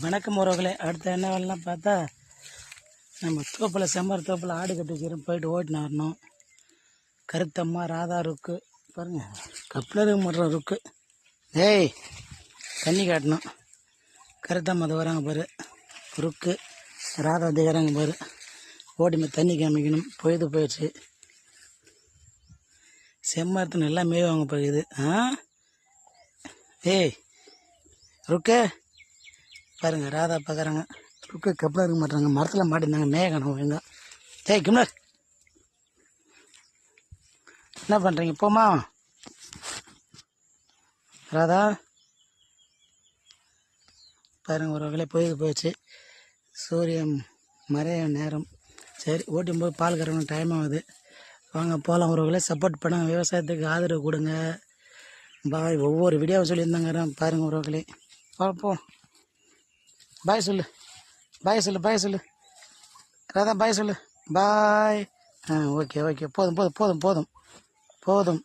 வணக்கம் உறவுகளே. அடுத்த என்ன வேலைலாம் பார்த்தா நம்ம தோப்பில் செம்மர் தோப்பில் ஆடு கட்டி வச்சுருக்கோம் போயிட்டு ஓட்டின்னு வரணும். கருத்தம்மா ராதா ருக்கு. பாருங்கள் கப்ளருக்கு முடுற ருக்கு. ஏய் தண்ணி காட்டணும். கருத்தம்மா அது வராங்க பாரு. ருக்கு. ராதா திகராங்க பாரு. ஓடி தண்ணி காமிக்கணும். பொழுது போயிடுச்சு. செம்மரத்து நல்லா மேய்வாங்க போகுது. ஆ? ஏய் ருக்கே. பாருங்கள் ராதா பார்க்குறாங்க ருக்கு கப்பலாக இருக்க மாட்டாங்க மரத்தில் மாட்டிருந்தாங்க மேகணும் ஒழுங்கா. ஏய் கிம்னர் என்ன பண்ணுறீங்க போமா ராதா. பாருங்கள் ஒரு வகையில் பொழுது போயிடுச்சு சூரியன் மறைய நேரம். சரி ஓட்டும் போது பால் கறக்கணும் டைம் ஆகுது. வாங்க போகலாம் ஒரு வகையில் சப்போர்ட் பண்ணுங்க. விவசாயத்துக்கு ஆதரவு கொடுங்க. பாய் ஒவ்வொரு வீடியோவும் சொல்லியிருந்தாங்க பாருங்கள் ஒரு வகையிலே. பார்ப்போம் பாய் சொல்லு. பாய் சொல்லு பாய் சொல்லு. ராதா பாய் சொல்லு. பாய் ஆ ஓகே ஓகே போதும் போதும் போதும் போதும். போதும்.